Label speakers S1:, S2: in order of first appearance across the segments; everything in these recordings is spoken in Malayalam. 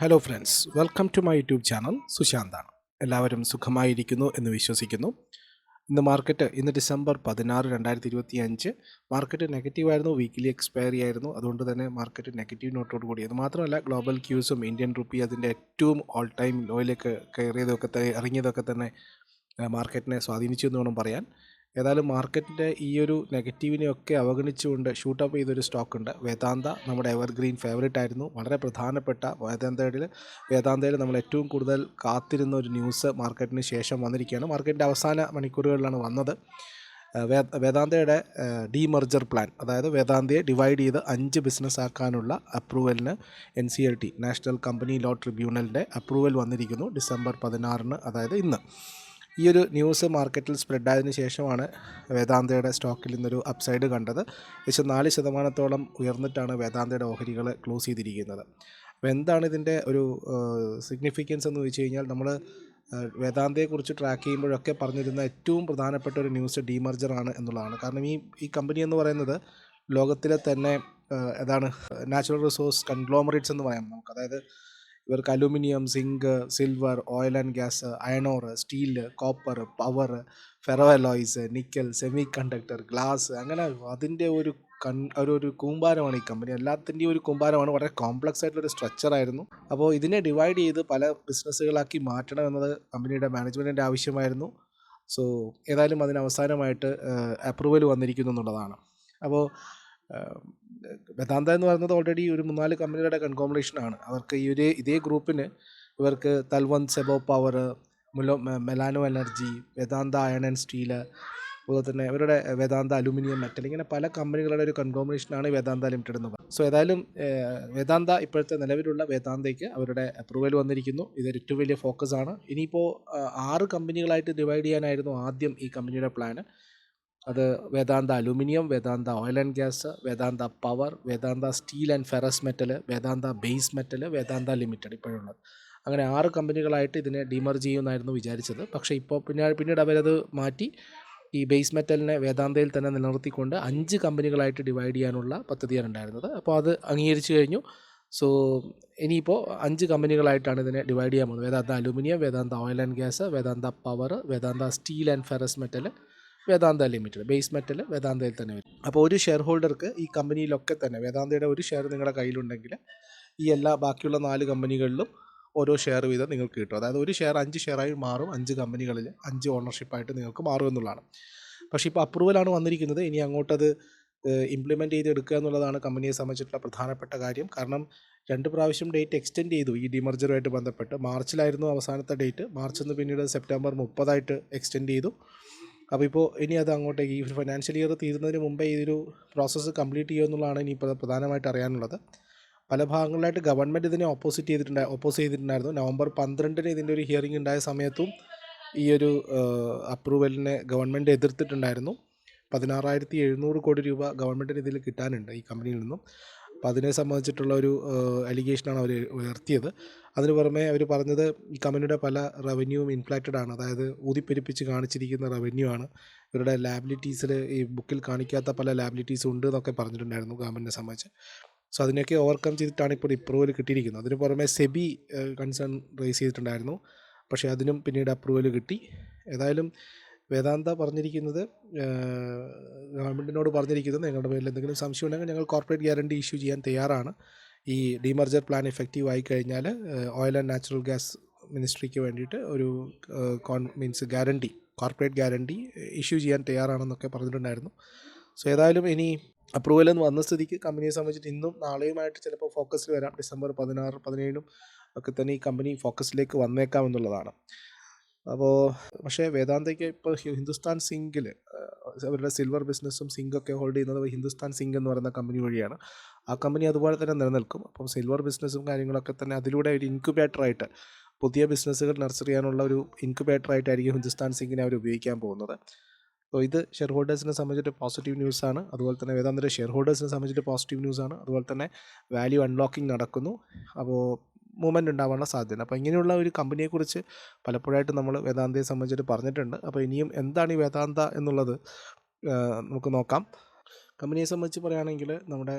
S1: Hello friends welcome to my YouTube channel സുശാന്താണ് എല്ലാവരും സുഖമായിരിക്കുന്നു എന്ന് വിശ്വസിക്കുന്നു. ഇന്ന് മാർക്കറ്റ് ഇന്ന് ഡിസംബർ പതിനാറ് രണ്ടായിരത്തി ഇരുപത്തി അഞ്ച് മാർക്കറ്റ് നെഗറ്റീവായിരുന്നു വീക്കിലി എക്സ്പയറി ആയിരുന്നു. അതുകൊണ്ട് തന്നെ മാർക്കറ്റ് നെഗറ്റീവ് നോട്ടോട് കൂടി. അത് മാത്രമല്ല ഗ്ലോബൽ ക്യൂസും ഇന്ത്യൻ റുപ്പി അതിന്റെ ഏറ്റവും ഓൾ ടൈം ലോയിലേക്ക് കയറിയതൊക്കെ ഇറങ്ങിയതൊക്കെ തന്നെ മാർക്കറ്റിനെ സ്വാധീനിച്ചു എന്ന് വേണം പറയാൻ. ഏതായാലും മാർക്കറ്റിന്റെ ഈ ഒരു നെഗറ്റീവിനെയൊക്കെ അവഗണിച്ചുകൊണ്ട് ഷൂട്ടപ്പ് ചെയ്തൊരു സ്റ്റോക്ക് ഉണ്ട്. വേദാന്ത നമ്മുടെ എവർഗ്രീൻ ഫേവറേറ്റ് ആയിരുന്നു. വളരെ പ്രധാനപ്പെട്ട വേദാന്തയിൽ വേദാന്തയിൽ നമ്മൾ ഏറ്റവും കൂടുതൽ കാത്തിരുന്ന ഒരു ന്യൂസ് മാർക്കറ്റിന് ശേഷം വന്നിരിക്കുകയാണ്. മാർക്കറ്റിന്റെ അവസാന മണിക്കൂറുകളിലാണ് വന്നത്. വേദാന്തയുടെ ഡീമർജർ പ്ലാൻ അതായത് വേദാന്തയെ ഡിവൈഡ് ചെയ്ത് അഞ്ച് ബിസിനസ് ആക്കാനുള്ള അപ്രൂവലിന് N C L T national company law ട്രിബ്യൂണലിന്റെ approval വന്നിരിക്കുന്നു ഡിസംബർ പതിനാറിന് അതായത് ഇന്ന്. ഈ ഒരു ന്യൂസ് മാർക്കറ്റിൽ സ്പ്രെഡായതിനു ശേഷമാണ് വേദാന്തയുടെ സ്റ്റോക്കിൽ ഇന്നൊരു അപ്സൈഡ് കണ്ടത്. ഏകദേശം നാല് ശതമാനത്തോളം ഉയർന്നിട്ടാണ് വേദാന്തയുടെ ഓഹരികൾ ക്ലോസ് ചെയ്തിരിക്കുന്നത്. അപ്പോൾ എന്താണ് ഇതിന്റെ ഒരു സിഗ്നിഫിക്കൻസ് എന്ന് ചോദിച്ചു കഴിഞ്ഞാൽ നമ്മൾ വേദാന്തയെക്കുറിച്ച് ട്രാക്ക് ചെയ്യുമ്പോഴൊക്കെ പറഞ്ഞിരുന്ന ഏറ്റവും പ്രധാനപ്പെട്ട ഒരു ന്യൂസ് ഡീമർജറാണ് എന്നുള്ളതാണ്. കാരണം ഈ ഈ കമ്പനി എന്ന് പറയുന്നത് ലോകത്തിലെ തന്നെ അതാണ് നാച്ചുറൽ റിസോഴ്സ് കൺഗ്ലോമറേറ്റ്സ് എന്ന് പറയാം നമുക്ക്. അതായത് ഇവർക്ക് aluminium zinc silver oil and gas iron ore steel copper power ferro alloys nickel semiconductor glass അങ്ങനെ അതിന്റെ ഒരു കൺ ഒരു ഒരു കൂമ്പാരമാണ് ഈ കമ്പനി. എല്ലാത്തിന്റെയും ഒരു കൂമ്പാരമാണ്. വളരെ കോംപ്ലക്സ് ആയിട്ടുള്ള ഒരു സ്ട്രക്ചർ ആയിരുന്നു. അപ്പോൾ ഇതിനെ ഡിവൈഡ് ചെയ്ത് പല ബിസിനസ്സുകളാക്കി മാറ്റണം എന്നത് കമ്പനിയുടെ മാനേജ്മെന്റിന്റെ ആവശ്യമായിരുന്നു. സോ ഏതായാലും അതിന് അവസാനമായിട്ട് അപ്രൂവൽ വന്നിരിക്കുന്നു എന്നുള്ളതാണ്. അപ്പോൾ വേദാന്ത എന്ന് പറയുന്നത് ഓൾറെഡി ഒരു മൂന്നാൽ കമ്പനികളുടെ കൺകോമ്പറ്റേഷനാണ് അവർക്ക് ഈ ഒരു ഇതേ ഗ്രൂപ്പിന് ഇവർക്ക് തൽവന്ത് സെബോ പവർ മുലോ മെലാനോ energy Vedanta iron and steel അതുപോലെ തന്നെ ഇവരുടെ വേദാന്ത അലുമിനിയം മെറ്റൽ ഇങ്ങനെ പല കമ്പനികളുടെ ഒരു കൺകോമ്പറ്റേഷനാണ് വേദാന്ത ലിമിറ്റഡ് എന്ന് പറയുന്നത്. സോ ഏതായാലും വേദാന്ത ഇപ്പോഴത്തെ നിലവിലുള്ള വേദാന്തയ്ക്ക് അവരുടെ അപ്രൂവൽ വന്നിരിക്കുന്നു. ഇത് ഏറ്റവും വലിയ ഫോക്കസ് ആണ്. ഇനിയിപ്പോൾ ആറ് കമ്പനികളായിട്ട് ഡിവൈഡ് ചെയ്യാനായിരുന്നു ആദ്യം ഈ കമ്പനിയുടെ പ്ലാന് അത് Vedanta aluminium Vedanta oil and gas Vedanta power Vedanta steel and ferrous metal Vedanta base metal Vedanta limited ഇപ്പോഴുള്ളത്. അങ്ങനെ ആറ് കമ്പനികളായിട്ട് ഇതിനെ ഡിമർജ് ചെയ്യുമെന്നായിരുന്നു വിചാരിച്ചത്. പക്ഷേ ഇപ്പോൾ പിന്നെ പിന്നീട് അവരത് മാറ്റി ഈ ബേസ് മെറ്റലിനെ വേദാന്തയിൽ തന്നെ നിലനിർത്തിക്കൊണ്ട് അഞ്ച് കമ്പനികളായിട്ട് ഡിവൈഡ് ചെയ്യാനുള്ള പദ്ധതിയാണ് ഉണ്ടായിരുന്നത്. അപ്പോൾ അത് അംഗീകരിച്ചു കഴിഞ്ഞു. സോ ഇനിയിപ്പോൾ അഞ്ച് കമ്പനികളായിട്ടാണ് ഇതിനെ ഡിവൈഡ് ചെയ്യാൻ പോകുന്നത്. Vedanta aluminium Vedanta oil and gas Vedanta power Vedanta steel and ferrous metal Vedanta limited base metal വേദാന്തയിൽ തന്നെ വരും. അപ്പോൾ ഒരു ഷെയർ ഹോൾഡർക്ക് ഈ കമ്പനിയിലൊക്കെ തന്നെ വേദാന്തയുടെ ഒരു ഷെയർ നിങ്ങളുടെ കയ്യിലുണ്ടെങ്കിൽ ഈ എല്ലാ ബാക്കിയുള്ള നാല് കമ്പനികളിലും ഓരോ ഷെയർ വീതം നിങ്ങൾക്ക് കിട്ടും. അതായത് ഒരു ഷെയർ അഞ്ച് ഷെയറായി മാറും അഞ്ച് കമ്പനികളിൽ അഞ്ച് ഓണർഷിപ്പായിട്ട് നിങ്ങൾക്ക് മാറും എന്നുള്ളതാണ്. പക്ഷേ ഇപ്പോൾ അപ്രൂവലാണ് വന്നിരിക്കുന്നത്. ഇനി അങ്ങോട്ടത് ഇംപ്ലിമെന്റ് ചെയ്തെടുക്കുക എന്നുള്ളതാണ് കമ്പനിയെ സംബന്ധിച്ചിട്ടുള്ള പ്രധാനപ്പെട്ട കാര്യം. കാരണം രണ്ട് പ്രാവശ്യം ഡേറ്റ് എക്സ്റ്റെൻഡ് ചെയ്തു. ഈ ഡിമർജറുമായിട്ട് ബന്ധപ്പെട്ട്. മാർച്ചിലായിരുന്നു അവസാനത്തെ ഡേറ്റ് മാർച്ചിൽ നിന്ന് പിന്നീട് സെപ്റ്റംബർ മുപ്പതായിട്ട് എക്സ്റ്റെൻഡ് ചെയ്തു. അപ്പോൾ ഇപ്പോൾ ഇനി അത് അങ്ങോട്ടേക്ക് ഈ ഫിനാൻഷ്യൽ ഇയർ തീരുന്നതിന് മുമ്പേ ഇതൊരു പ്രോസസ്സ് കംപ്ലീറ്റ് ചെയ്യുക എന്നുള്ളതാണ് ഇനി പ്രധാനമായിട്ട് അറിയാനുള്ളത്. പല ഭാഗങ്ങളിലായിട്ട് ഗവൺമെന്റ് ഇതിനെ ഓപ്പോസിറ്റ് ചെയ്തിട്ടുണ്ടായി ഓപ്പോസ് ചെയ്തിട്ടുണ്ടായിരുന്നു. നവംബർ പന്ത്രണ്ടിന് ഇതിന്റെ ഒരു ഹിയറിംഗ് ഉണ്ടായ സമയത്തും ഈ ഒരു അപ്രൂവലിനെ ഗവൺമെന്റ് എതിർത്തിട്ടുണ്ടായിരുന്നു. പതിനാറായിരത്തി എഴുന്നൂറ് കോടി രൂപ ഗവൺമെന്റിന് ഇതിൽ കിട്ടാനുണ്ട് ഈ കമ്പനിയിൽ നിന്നും. അപ്പോൾ അതിനെ സംബന്ധിച്ചിട്ടുള്ള ഒരു അലിഗേഷനാണ് അവർ ഉയർത്തിയത്. അതിന് പുറമെ അവർ പറഞ്ഞത് ഈ കമ്പനിയുടെ പല റവന്യൂവും ഇൻഫ്ലാറ്റഡ് ആണ്. അതായത് ഊതിപ്പെരുപ്പിച്ച് കാണിച്ചിരിക്കുന്ന റവന്യൂ ആണ്. ഇവരുടെ ലാബിലിറ്റീസിൽ ഈ ബുക്കിൽ കാണിക്കാത്ത പല ലാബിലിറ്റീസും ഉണ്ട് എന്നൊക്കെ പറഞ്ഞിട്ടുണ്ടായിരുന്നു ഗവൺമെന്റിനെ സംബന്ധിച്ച്. സോ അതിനൊക്കെ ഓവർകം ചെയ്തിട്ടാണ് ഇപ്പോൾ ഇപ്രൂവൽ കിട്ടിയിരിക്കുന്നത്. അതിന് പുറമെ സെബി കൺസേൺ റേസ് ചെയ്തിട്ടുണ്ടായിരുന്നു. പക്ഷേ അതിനും പിന്നീട് അപ്രൂവൽ കിട്ടി. ഏതായാലും വേദാന്ത പറഞ്ഞിരിക്കുന്നത് ഗവൺമെന്റിനോട് പറഞ്ഞിരിക്കുന്നത് നിങ്ങളുടെ പേരിൽ എന്തെങ്കിലും സംശയം ഉണ്ടെങ്കിൽ ഞങ്ങൾ കോർപ്പറേറ്റ് ഗ്യാരണ്ടി ഇഷ്യൂ ചെയ്യാൻ തയ്യാറാണ്. ഈ ഡിമർജർ പ്ലാൻ എഫക്റ്റീവ് ആയി കഴിഞ്ഞാൽ ഓയിൽ ആൻഡ് നാച്ചുറൽ ഗ്യാസ് മിനിസ്ട്രിക്ക് വേണ്ടിയിട്ട് ഒരു con means guarantee corporate guarantee issue ചെയ്യാൻ തയ്യാറാണെന്നൊക്കെ പറഞ്ഞിട്ടുണ്ടായിരുന്നു. സോ ഏതായാലും ഇനി അപ്രൂവൽ എന്ന് വന്ന സ്ഥിതിക്ക് കമ്പനിയെ സംബന്ധിച്ചിട്ട് ഇന്നും നാളെയുമായിട്ട് ചിലപ്പോൾ ഫോക്കസിൽ വരാം. ഡിസംബർ പതിനാറ് പതിനേഴും ഒക്കെ തന്നെ ഈ കമ്പനി ഫോക്കസിലേക്ക് വന്നേക്കാം എന്നുള്ളതാണ്. അപ്പോൾ പക്ഷേ വേദാന്തയ്ക്ക് ഇപ്പോൾ ഹിന്ദുസ്ഥാൻ സിങ്കിൽ അവരുടെ സിൽവർ ബിസിനസ്സും സിങ്കൊക്കെ ഹോൾഡ് ചെയ്യുന്നത് ഹിന്ദുസ്ഥാൻ സിങ്ക് എന്ന് പറയുന്ന കമ്പനി വഴിയാണ്. ആ കമ്പനി അതുപോലെ തന്നെ നിലനിൽക്കും. അപ്പം സിൽവർ ബിസിനസ്സും കാര്യങ്ങളൊക്കെ തന്നെ അതിലൂടെ ഒരു ഇൻക്യുബേറ്ററായിട്ട് പുതിയ ബിസിനസ്സുകൾ നർച്ചർ ചെയ്യാനുള്ള ഒരു ഇൻക്യുബേറ്ററായിട്ടായിരിക്കും ഹിന്ദുസ്ഥാൻ സിങ്കിനെ അവർ ഉപയോഗിക്കാൻ പോകുന്നത്. അപ്പോൾ ഇത് ഷെയർ ഹോൾഡേഴ്സിനെ സംബന്ധിച്ചിട്ട് പോസിറ്റീവ് ന്യൂസാണ്. അതുപോലെ തന്നെ വേദാന്തയുടെ ഷെയർ ഹോൾഡേഴ്സിനെ സംബന്ധിച്ചിട്ട് പോസിറ്റീവ് ന്യൂസാണ്. അതുപോലെ തന്നെ വാല്യൂ അൺലോക്കിംഗ് നടക്കുന്നു. അപ്പോൾ മൂവ്മെന്റ് ഉണ്ടാവാനുള്ള സാധ്യത അപ്പോൾ ഇങ്ങനെയുള്ള ഒരു കമ്പനിയെക്കുറിച്ച് പലപ്പോഴായിട്ട് നമ്മൾ വേദാന്തയെ സംബന്ധിച്ചിട്ട് പറഞ്ഞിട്ടുണ്ട്. അപ്പോൾ ഇനിയും എന്താണ് ഈ വേദാന്ത എന്നുള്ളത് നമുക്ക് നോക്കാം. കമ്പനിയെ സംബന്ധിച്ച് പറയുകയാണെങ്കിൽ നമ്മുടെ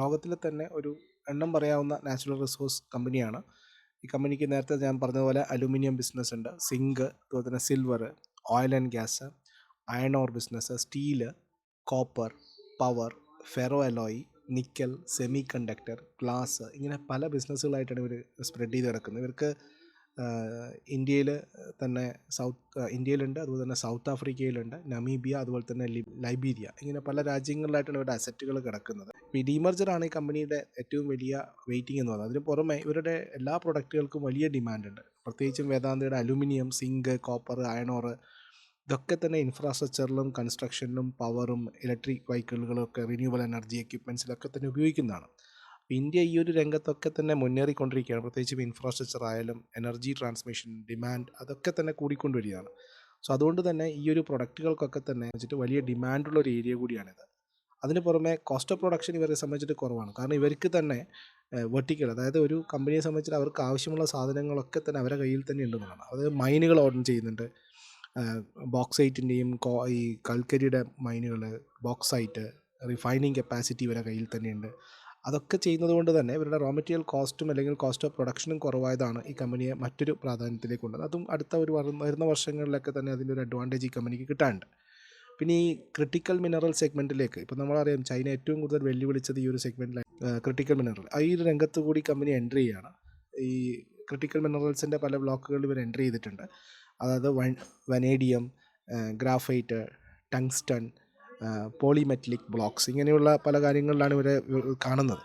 S1: ലോകത്തിലെ തന്നെ ഒരു എണ്ണം പറയാവുന്ന നാച്ചുറൽ റിസോഴ്സ് കമ്പനിയാണ്. ഈ കമ്പനിക്ക് നേരത്തെ ഞാൻ പറഞ്ഞതുപോലെ അലുമിനിയം ബിസിനസ് ഉണ്ട്. സിങ്ക് അതുപോലെ തന്നെ silver oil and gas iron ore business steel copper power ferro alloy nickel semiconductor glass ഇങ്ങനെ പല ബിസിനസ്സുകളായിട്ടാണ് ഇവർ സ്പ്രെഡ് ചെയ്ത് കിടക്കുന്നത് ഇവർക്ക് ഇന്ത്യയിൽ തന്നെ സൗത്ത് ഇന്ത്യയിലുണ്ട് അതുപോലെ തന്നെ സൗത്ത് ആഫ്രിക്കയിലുണ്ട് നമീബിയ അതുപോലെ തന്നെ ലൈബീരിയ ഇങ്ങനെ പല രാജ്യങ്ങളിലായിട്ടാണ് ഇവരുടെ അസറ്റുകൾ കിടക്കുന്നത്. ഈ ഡീമർജറാണ് ഈ കമ്പനിയുടെ ഏറ്റവും വലിയ വെയിറ്റിംഗ് എന്ന് പറയുന്നത്. അതിന് പുറമെ ഇവരുടെ എല്ലാ പ്രൊഡക്റ്റുകൾക്കും വലിയ ഡിമാൻഡുണ്ട്. പ്രത്യേകിച്ചും വേദാന്തയുടെ aluminium zinc copper iron ore ഇതൊക്കെ തന്നെ ഇൻഫ്രാസ്ട്രക്ചറിലും കൺസ്ട്രക്ഷനിലും പവറും ഇലക്ട്രിക് വെഹിക്കിളുകളും ഒക്കെ റിന്യൂവൽ എനർജി എക്യുപ്മെൻസിലൊക്കെ തന്നെ ഉപയോഗിക്കുന്നതാണ്. ഇന്ത്യ ഈ ഒരു രംഗത്തൊക്കെ തന്നെ മുന്നേറിക്കൊണ്ടിരിക്കുകയാണ്. പ്രത്യേകിച്ചും ഇൻഫ്രാസ്ട്രക്ചർ ആയാലും എനർജി ട്രാൻസ്മിഷൻ ഡിമാൻഡ് അതൊക്കെ തന്നെ കൂടിക്കൊണ്ടുവരികയാണ്. സോ അതുകൊണ്ട് തന്നെ ഈ ഒരു പ്രൊഡക്റ്റുകൾക്കൊക്കെ തന്നെ വെച്ചിട്ട് വലിയ ഡിമാൻഡുള്ള ഒരു ഏരിയ കൂടിയാണിത്. അതിന് പുറമെ കോസ്റ്റ് ഓഫ് പ്രൊഡക്ഷൻ ഇവരെ സംബന്ധിച്ചിട്ട് കുറവാണ്. കാരണം ഇവർക്ക് തന്നെ വെർട്ടിക്കൽ അതായത് ഒരു കമ്പനിയെ സംബന്ധിച്ചിട്ട് അവർക്ക് ആവശ്യമുള്ള സാധനങ്ങളൊക്കെ തന്നെ അവരുടെ കയ്യിൽ തന്നെ ഉണ്ടെന്നാണ് അതായത് മൈനുകൾ ഓർഡർ ചെയ്യുന്നുണ്ട്. ബോക്സൈറ്റിന്റെയും കോ ഈ കൽക്കരിയുടെ മൈനുകൾ ബോക്സൈറ്റ് റിഫൈനിങ് കപ്പാസിറ്റി ഇവരെ കയ്യിൽ തന്നെയുണ്ട്. അതൊക്കെ ചെയ്യുന്നത് കൊണ്ട് തന്നെ ഇവരുടെ റോ മെറ്റീരിയൽ കോസ്റ്റും അല്ലെങ്കിൽ കോസ്റ്റ് ഓഫ് പ്രൊഡക്ഷനും കുറവായതാണ് ഈ കമ്പനിയെ മറ്റൊരു പ്രാധാന്യത്തിലേക്ക് കൊണ്ടത് അതും അടുത്ത ഒരു വരു- വരുന്ന വർഷങ്ങളിലൊക്കെ തന്നെ അതിന്റെ ഒരു അഡ്വാന്റേജ് ഈ കമ്പനിക്ക് കിട്ടാനുണ്ട്. പിന്നെ ഈ ക്രിട്ടിക്കൽ മിനറൽ സെഗ്മെന്റിലേക്ക് ഇപ്പോൾ നമ്മളറിയാം ചൈന ഏറ്റവും കൂടുതൽ വെല്ലുവിളിച്ചത് ഈ ഒരു സെഗ്മെന്റിലാണ് ക്രിട്ടിക്കൽ മിനറൽ ഈ ഒരു രംഗത്ത് കൂടി കമ്പനി എൻട്രി ചെയ്യുകയാണ് ഈ ക്രിട്ടിക്കൽ മിനറൽസിന്റെ പല ബ്ലോക്കുകളിൽ ഇവർ എൻട്രി ചെയ്തിട്ടുണ്ട്. അതായത് one vanadium graphite tungsten polymetallic blocks ഇങ്ങനെയുള്ള പല കാര്യങ്ങളിലാണ് ഇവരെ കാണുന്നത്.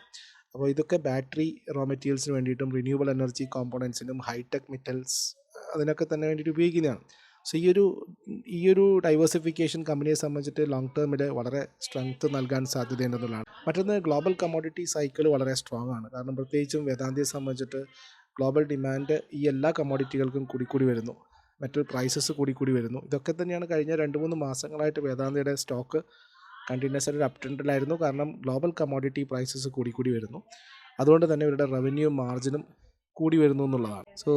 S1: അപ്പോൾ ഇതൊക്കെ ബാറ്ററി റോ മെറ്റീരിയൽസിന് വേണ്ടിയിട്ടും റിന്യൂവബിൾ എനർജി കോമ്പോണൻസിനും ഹൈടെക് മെറ്റൽസ് അതിനൊക്കെ തന്നെ വേണ്ടിയിട്ട് ഉപയോഗിക്കുന്നതാണ്. സോ ഈ ഒരു ഈ ഒരു ഡൈവേഴ്സിഫിക്കേഷൻ കമ്പനിയെ സംബന്ധിച്ചിട്ട് ലോങ് ടേമിൽ വളരെ സ്ട്രെങ്ത് നൽകാൻ സാധ്യതയുണ്ടെന്നുള്ളതാണ് മറ്റൊന്ന് ഗ്ലോബൽ കമ്മോഡിറ്റി സൈക്കിൾ വളരെ സ്ട്രോങ് ആണ്. കാരണം പ്രത്യേകിച്ചും വേദാന്തിയെ സംബന്ധിച്ചിട്ട് ഗ്ലോബൽ ഡിമാൻഡ് ഈ എല്ലാ കമ്മോഡിറ്റികൾക്കും കൂടി വരുന്നു. മറ്റു പ്രൈസസ് കൂടി കൂടി വരുന്നു. ഇതൊക്കെ തന്നെയാണ് കഴിഞ്ഞ രണ്ട് മൂന്ന് മാസങ്ങളായിട്ട് വേദാന്തയുടെ സ്റ്റോക്ക് കണ്ടിന്യൂസ് ആയിട്ട് അപ് ട്രെൻഡിലായിരുന്നു കാരണം ഗ്ലോബൽ കമോഡിറ്റി പ്രൈസസ് കൂടി കൂടി വരുന്നു. അതുകൊണ്ട് തന്നെ ഇവരുടെ റവന്യൂ മാർജിനും കൂടി വരുന്നു എന്നുള്ളതാണ്. സോ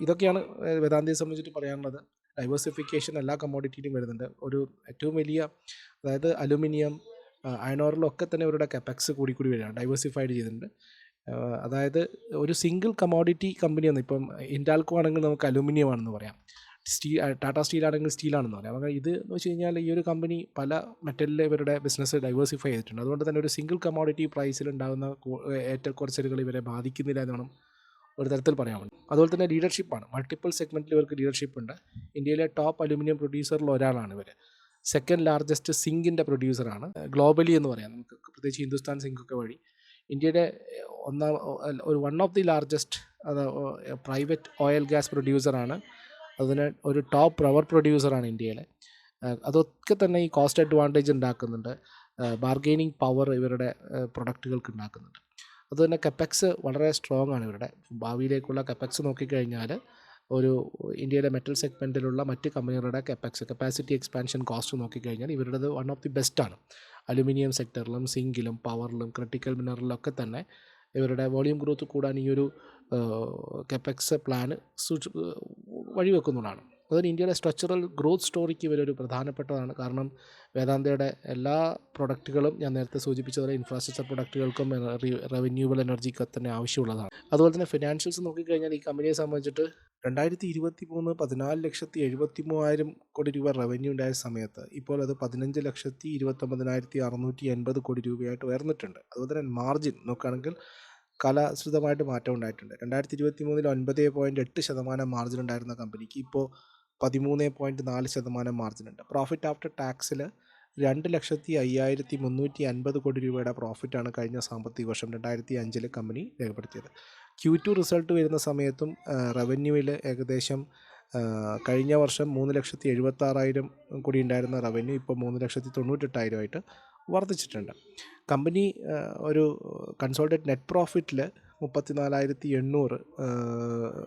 S1: ഇതൊക്കെയാണ് വേദാന്തയെ സംബന്ധിച്ചിട്ട് പറയാനുള്ളത്. ഡൈവേഴ്സിഫിക്കേഷൻ എല്ലാ കമ്മോഡിറ്റിയിലും വരുന്നുണ്ട്. ഒരു ഏറ്റവും വലിയ അതായത് അലുമിനിയം അയണോറിലൊക്കെ തന്നെ ഇവരുടെ കെപ്പക്സ് കൂടി വരികയാണ്. ഡൈവേഴ്സിഫൈഡ് ചെയ്തിട്ടുണ്ട്. അതായത് ഒരു സിംഗിൾ കമോഡിറ്റി കമ്പനിയാണ് ഇപ്പം ഇൻഡാൽക്കോ ആണെങ്കിൽ നമുക്ക് അലുമിനിയം ആണെന്ന് പറയാം. സ്റ്റീൽ ടാറ്റ സ്റ്റീൽ ആണെങ്കിൽ സ്റ്റീലാണെന്ന് പറയാം. അങ്ങനെ ഇത് എന്ന് വെച്ച് കഴിഞ്ഞാൽ ഈ ഒരു കമ്പനി പല മെറ്റലിലെ ഇവരുടെ ബിസിനസ് ഡൈവേഴ്സിഫൈ ചെയ്തിട്ടുണ്ട്. അതുകൊണ്ട് തന്നെ ഒരു സിംഗിൾ കമോഡിറ്റി പ്രൈസിൽ ഉണ്ടാകുന്ന ഏറ്റക്കുറച്ചിലുകൾ ഇവരെ ബാധിക്കുന്നില്ല എന്ന് വേണം ഒരു തരത്തിൽ പറയാൻ അതുപോലെ തന്നെ ലീഡർഷിപ്പാണ് മൾട്ടിപ്പിൾ സെഗ്മെന്റിൽ ഇവർക്ക് ലീഡർഷിപ്പ് ഉണ്ട്. ഇന്ത്യയിലെ ടോപ്പ് അലുമിനിയം പ്രൊഡ്യൂസറിൽ ഒരാളാണ് ഇവർ സെക്കൻഡ് ലാർജസ്റ്റ് സിങ്കിന്റെ പ്രൊഡ്യൂസറാണ് ഗ്ലോബലി എന്ന് പറയാം. നമുക്ക് പ്രത്യേകിച്ച് ഹിന്ദുസ്ഥാൻ സിങ്കൊക്കെ വഴി. ഇന്ത്യയുടെ ഒന്നാം ഒരു വൺ ഓഫ് ദി ലാർജസ്റ്റ് അത് പ്രൈവറ്റ് ഓയിൽ ഗ്യാസ് പ്രൊഡ്യൂസറാണ് അതിന് ഒരു ടോപ്പ് റവർ പ്രൊഡ്യൂസറാണ് ഇന്ത്യയിലെ. അതൊക്കെ തന്നെ ഈ കോസ്റ്റ് അഡ്വാന്റേജ് ഉണ്ടാക്കുന്നുണ്ട്. ബാർഗെയിനിങ് പവർ ഇവരുടെ പ്രൊഡക്റ്റുകൾക്ക് ഉണ്ടാക്കുന്നുണ്ട്. അതുതന്നെ കെപ്പക്സ് വളരെ സ്ട്രോങ് ആണ് ഇവരുടെ. ഭാവിയിലേക്കുള്ള കെപ്പക്സ് നോക്കിക്കഴിഞ്ഞാൽ ഒരു ഇന്ത്യയിലെ മെറ്റൽ സെഗ്മെന്റിലുള്ള മറ്റ് കമ്പനികളുടെ കെപ്പക്സ് കപ്പാസിറ്റി എക്സ്പാൻഷൻ കോസ്റ്റ് നോക്കിക്കഴിഞ്ഞാൽ ഇവരുടേത് വൺ ഓഫ് ദി ബെസ്റ്റാണ് അലുമിനിയം സെക്ടറിലും സിങ്കിലും പവറിലും ക്രിട്ടിക്കൽ മിനറലിലൊക്കെ തന്നെ ഇവരുടെ വോളിയം ഗ്രോത്ത് കൂടാൻ ഈ ഒരു കെപ്പക്സ് പ്ലാന് വഴിവെക്കുന്നതാണ്. അതുപോലെ ഇന്ത്യയുടെ സ്ട്രക്ചറൽ ഗ്രോത്ത് സ്റ്റോറിക്ക് ഇവരൊരു പ്രധാനപ്പെട്ടതാണ്. കാരണം വേദാന്തയുടെ എല്ലാ പ്രൊഡക്റ്റുകളും ഞാൻ നേരത്തെ സൂചിപ്പിച്ചതുപോലെ ഇൻഫ്രാസ്ട്രക്ചർ പ്രൊഡക്റ്റുകൾക്കും റവന്യൂബിൾ എനർജിക്ക് തന്നെ ആവശ്യമുള്ളതാണ്. അതുപോലെ തന്നെ ഫിനാൻഷ്യൽസ് നോക്കിക്കഴിഞ്ഞാൽ ഈ കമ്പനിയെ സംബന്ധിച്ചിട്ട് രണ്ടായിരത്തി ഇരുപത്തി മൂന്ന് പതിനാല് ലക്ഷത്തി എഴുപത്തി മൂവായിരം കോടി രൂപ റവന്യൂ ഉണ്ടായ സമയത്ത് ഇപ്പോൾ അത് പതിനഞ്ച് ലക്ഷത്തി ഇരുപത്തൊമ്പതിനായിരത്തി അറുന്നൂറ്റി എൺപത് കോടി രൂപയായിട്ട് ഉയർന്നിട്ടുണ്ട്. അതുപോലെ തന്നെ മാർജിൻ നോക്കുകയാണെങ്കിൽ കലാശ്രിതമായിട്ട് മാറ്റം ഉണ്ടായിട്ടുണ്ട്. രണ്ടായിരത്തി ഇരുപത്തി മൂന്നിൽ ഒൻപത് പോയിന്റ് എട്ട് ശതമാനം മാർജിൻ ഉണ്ടായിരുന്ന കമ്പനിക്ക് ഇപ്പോൾ പതിമൂന്ന് പോയിന്റ് നാല് ശതമാനം മാർജിൻ ഉണ്ട് പ്രോഫിറ്റ് ആഫ്റ്റർ ടാക്സിൽ രണ്ട് ലക്ഷത്തി അയ്യായിരത്തി മുന്നൂറ്റി അൻപത് കോടി രൂപയുടെ പ്രോഫിറ്റാണ് കഴിഞ്ഞ സാമ്പത്തിക വർഷം രണ്ടായിരത്തി അഞ്ചിൽ കമ്പനി രേഖപ്പെടുത്തിയത്. ക്യൂ ടു റിസൾട്ട് വരുന്ന സമയത്തും റവന്യൂവിൽ ഏകദേശം കഴിഞ്ഞ വർഷം മൂന്ന് ലക്ഷത്തി എഴുപത്താറായിരം കോടി ഉണ്ടായിരുന്ന റവന്യൂ ഇപ്പോൾ മൂന്ന് ലക്ഷത്തി തൊണ്ണൂറ്റെട്ടായിരമായിട്ട് വർദ്ധിച്ചിട്ടുണ്ട്. കമ്പനി ഒരു കൺസോൾട്ടഡ് നെറ്റ് പ്രോഫിറ്റിൽ മുപ്പത്തിനാലായിരത്തി എണ്ണൂറ്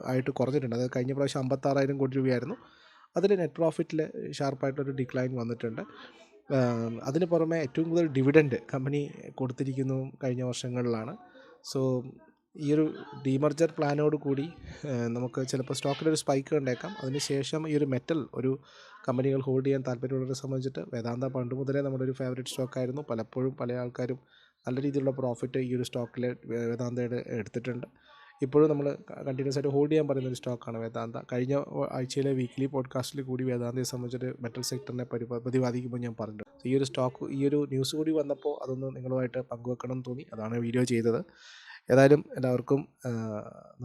S1: ആയിട്ട് കുറഞ്ഞിട്ടുണ്ട്. അത് കഴിഞ്ഞ പ്രാവശ്യം അമ്പത്താറായിരം കോടി രൂപയായിരുന്നു. അതിൽ നെറ്റ് പ്രോഫിറ്റിൽ ഷാർപ്പായിട്ടൊരു ഡിക്ലൈൻ വന്നിട്ടുണ്ട്. അതിന് പുറമെ ഏറ്റവും കൂടുതൽ ഡിവിഡൻഡ് കമ്പനി കൊടുത്തിരിക്കുന്നു കഴിഞ്ഞ വർഷങ്ങളിലാണ്. സോ ഈ ഒരു ഡീമർജർ പ്ലാനോട് കൂടി നമുക്ക് ചിലപ്പോൾ സ്റ്റോക്കിൽ ഒരു സ്പൈക്ക് കണ്ടേക്കാം. അതിനുശേഷം ഈ ഒരു മെറ്റൽ ഒരു കമ്പനികൾ ഹോൾഡ് ചെയ്യാൻ താല്പര്യമുള്ളവരെ സംബന്ധിച്ചിട്ട് വേദാന്ത പണ്ട് മുതലേ നമ്മുടെ ഒരു ഫേവറേറ്റ് സ്റ്റോക്കായിരുന്നു പലപ്പോഴും പല ആൾക്കാരും നല്ല രീതിയിലുള്ള പ്രോഫിറ്റ് ഈ ഒരു സ്റ്റോക്കിൽ വേദാന്തയുടെ എടുത്തിട്ടുണ്ട്. ഇപ്പോഴും നമ്മൾ കണ്ടിന്യൂസ് ആയിട്ട് ഹോൾഡ് ചെയ്യാൻ പറയുന്ന ഒരു സ്റ്റോക്കാണ് വേദാന്ത. കഴിഞ്ഞ ആഴ്ചയിലെ വീക്ക്ലി പോഡ്കാസ്റ്റിൽ കൂടി വേദാന്തയെ സംബന്ധിച്ചൊരു മെറ്റൽ സെക്ടറിനെ പരി പ്രതിപാദിക്കുമ്പോൾ ഞാൻ പറഞ്ഞു. ഈ ഒരു സ്റ്റോക്ക് ഈ ഒരു ന്യൂസ് കൂടി വന്നപ്പോൾ അതൊന്ന് നിങ്ങളുമായിട്ട് പങ്കുവെക്കണം എന്ന് തോന്നി. അതാണ് വീഡിയോ ചെയ്തത്. ഏതായാലും എല്ലാവർക്കും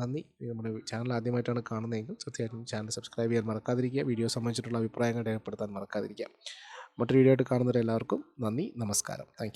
S1: നന്ദി. നമ്മുടെ ചാനൽ ആദ്യമായിട്ടാണ് കാണുന്നതെങ്കിൽ തീർച്ചയായിട്ടും ചാനൽ സബ്സ്ക്രൈബ് ചെയ്യാൻ മറക്കാതിരിക്കുക. വീഡിയോ സംബന്ധിച്ചിട്ടുള്ള അഭിപ്രായങ്ങൾ രേഖപ്പെടുത്താൻ മറക്കാതിരിക്കുക. മറ്റൊരു വീഡിയോ ആയിട്ട് കാണുന്നവരെല്ലാവർക്കും നന്ദി. നമസ്കാരം. താങ്ക്